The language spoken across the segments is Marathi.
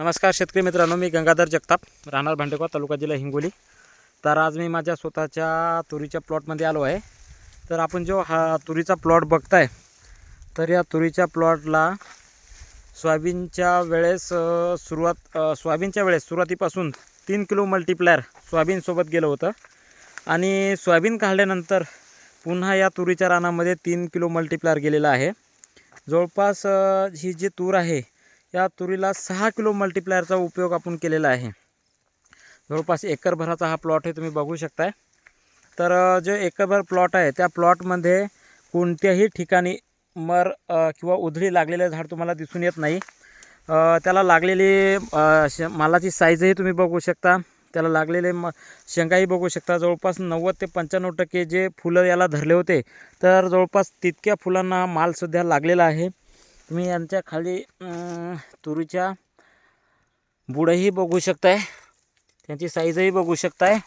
नमस्कार शेतकरी मित्रांनो मी गंगाधर जगताप राहणार भांडेगाव तालुका जिल्हा हिंगोली. तर आज मी माझ्या स्वतःच्या तुरीच्या प्लॉटमध्ये आलो आहे. तर आपण जो हा तुरीचा प्लॉट बघताय तर या तुरीच्या प्लॉटला सोयाबीनच्या वेळेस सुरुवात सोयाबीनच्या वेळेस सुरुवातीपासून तीन किलो मल्टीप्लायर सोयाबीनसोबत गेलं होतं. आणि सोयाबीन काढल्यानंतर पुन्हा या तुरीच्या रानामध्ये तीन किलो मल्टीप्लायर गेलेला आहे. जवळपास ही जी तूर आहे या तुरीला सहा किलो मल्टीप्लायरचा उपयोग आपण केलेला आहे. जवळपास एकरभराचा हा प्लॉट हे तुम्ही बघू शकताय. तर जे जो एकरभर प्लॉट आहे त्या प्लॉटमध्ये कोणत्याही ठिकाणी मर किंवा उधळी लागलेलं झाड तुम्हाला दिसून येत नाही. त्याला लागलेली श मालाची साईजही तुम्ही बघू शकता. त्याला लागलेले म शेंगाही बघू शकता. जवळपास नव्वद ते पंच्याण्णव टक्के जे फुलं याला धरले होते तर जवळपास तितक्या फुलांना मालसुद्धा लागलेला आहे. तुम्ही यांच्या खाली तुरीच्या बुडंही बघू शकताय. त्यांची साईजही बघू शकताय.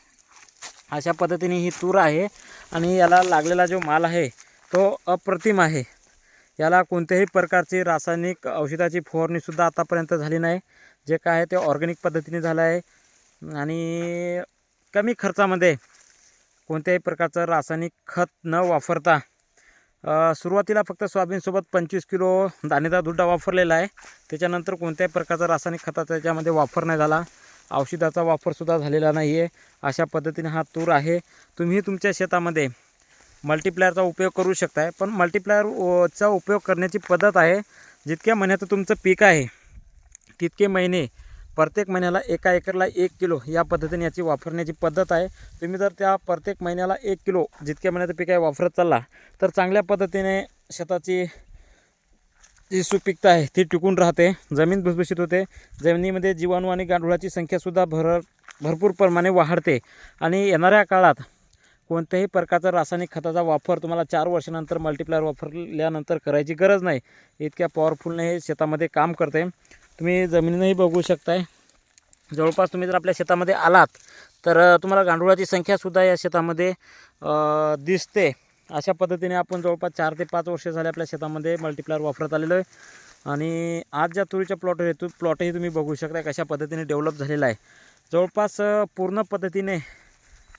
अशा पद्धतीने ही तूर आहे आणि याला लागलेला जो माल आहे तो अप्रतिम आहे. याला कोणत्याही प्रकारची रासायनिक औषधाची फवारणीसुद्धा आतापर्यंत झाली नाही. जे काय आहे ते ऑर्गॅनिक पद्धतीने झालं आहे. आणि कमी खर्चामध्ये कोणत्याही प्रकारचं रासायनिक खत न वापरता सुरुवातीला फक्त सोयाबीनसोबत पंचवीस किलो दाणेदार धुड्डा वापरलेला आहे. त्याच्यानंतर कोणत्याही प्रकारचा रासायनिक खताचा त्याच्यामध्ये वापर नाही झाला. औषधाचा वापरसुद्धा झालेला नाही आहे अशा पद्धतीने हा तूर आहे. तुम्ही तुमच्या शेतामध्ये मल्टीप्लायरचा उपयोग करू शकताय. पण मल्टीप्लायरचा चा उपयोग करण्याची पद्धत आहे. जितक्या महिन्याचं तुमचं पीक आहे तितके महिने प्रत्येक महिन्याला एका एकरला एक किलो या पद्धतीने याची वापरण्याची पद्धत आहे. तुम्ही जर त्या प्रत्येक महिन्याला एक किलो जितक्या महिन्याचं पीक आहे वापरत चालला तर चांगल्या पद्धतीने शेताची जी सुपीकता आहे ती टिकून राहते जमीन भुसभुशीत होते जमिनीमध्ये जीवाणू आणि गांडुळाची संख्यासुद्धा भर भरपूर प्रमाणे वाढते. आणि येणाऱ्या काळात कोणत्याही प्रकारचा रासायनिक खताचा वापर तुम्हाला चार वर्षानंतर मल्टिप्लायर वापरल्यानंतर करायची गरज नाही. इतक्या पॉवरफुलने हे शेतामध्ये काम करते. तुम्ही जमिनीनंही बघू शकताय. जवळपास तुम्ही जर आपल्या शेतामध्ये आलात तर तुम्हाला गांडुळाची संख्यासुद्धा या शेतामध्ये दिसते. अशा पद्धतीने आपण जवळपास चार ते पाच वर्ष झाले आपल्या शेतामध्ये मल्टीप्लायर वापरत आलेलो आहे. आणि आज ज्या तुरीच्या प्लॉट आहे तो प्लॉटही तुम्ही बघू शकता कशा पद्धतीने डेव्हलप झालेला आहे. जवळपास पूर्ण पद्धतीने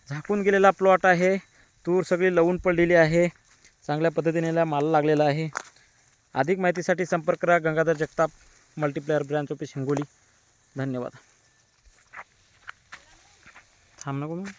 झाकून गेलेला प्लॉट आहे. तूर सगळी लवून पडलेली आहे. चांगल्या पद्धतीने याला माल लागलेला आहे. अधिक माहितीसाठी संपर्क करा. Gangadhar Jagtap. Multiplayer branch office Hingoli. धन्यवाद. थांब नको मग.